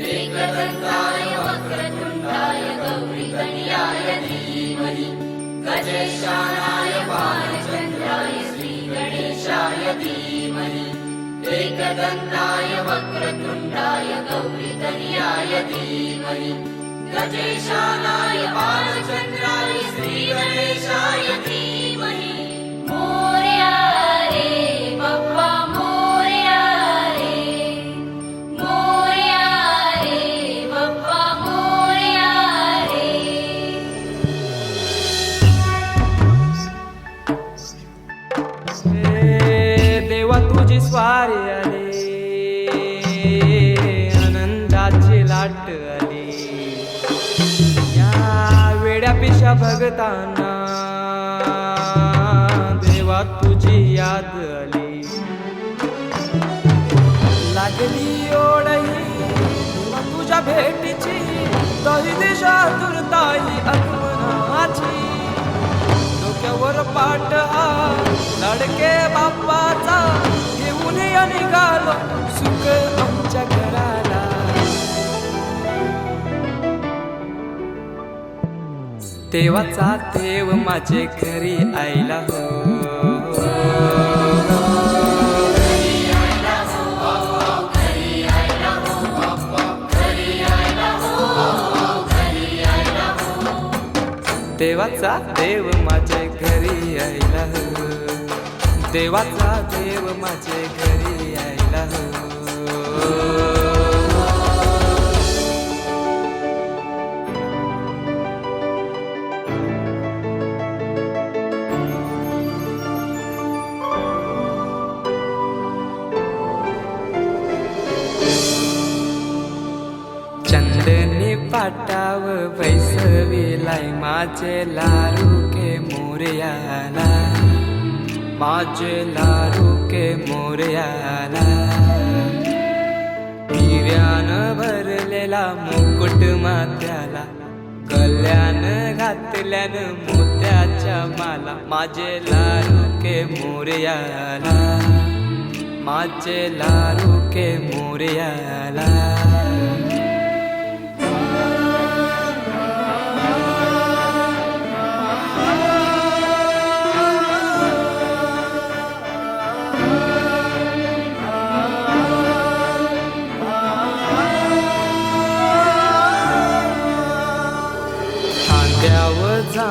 रेकगन्दाय वक्रतुण्डाय गौरीकन्याय धीमहि गजेशानाय बालचन्द्राय श्रीगणेशाय धीमहि शायतीवनि वक्रतुण्डाय गौरीकन्याय धीमहि गजेशानाय बालचन्द्राय श्रीगणेशाय धीमहि स्वारी आली आनंदाची लाट आली. या वेड्या पिशा भगतांना देवा तुझी याद आली. लागली ओढही तुझ्या भेटीची तरी दिशा दुर्ताई आगमनाची डोक्यावर पाठ आ लडके बाप्पा निघालो सुख आमच्या घराला. देवाचा देव माझे घरी आईला हो. देवाचा देव माझे घरी आईला हो. देवाचा देव माझे घरी यायला हो चंदनी पाटाव बैसविलाय माझे लारू के मोरयाला. माझे लारू के मोरयाला. हिऱ्यान भरलेला मुकुट मात्याला कल्याण घातल्यान मोत्याच्या माला. माझे लारुके के मोरयाला. माझे लारू के मोरयाला.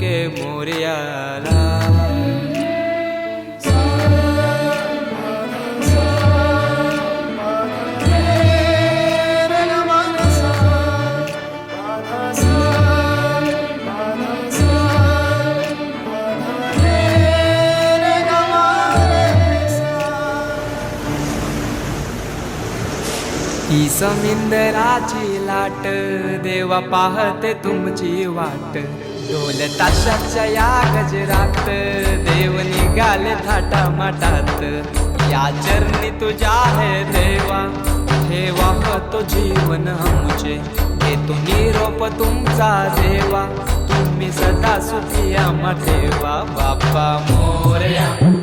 के मोरयाला ही समिंदराची लाट देवा पाहते तुमची वाट. ढोल ताशाच्या या गजरात देव निघाले थाटा माटात या चरणी तुझ्या आहे देवा ठेवा तो जीवन आमचे. तुम्ही रोप तुमचा देवा तुम्ही सदा सुखिया आम्हा ठेवा. बाप्पा मोरया.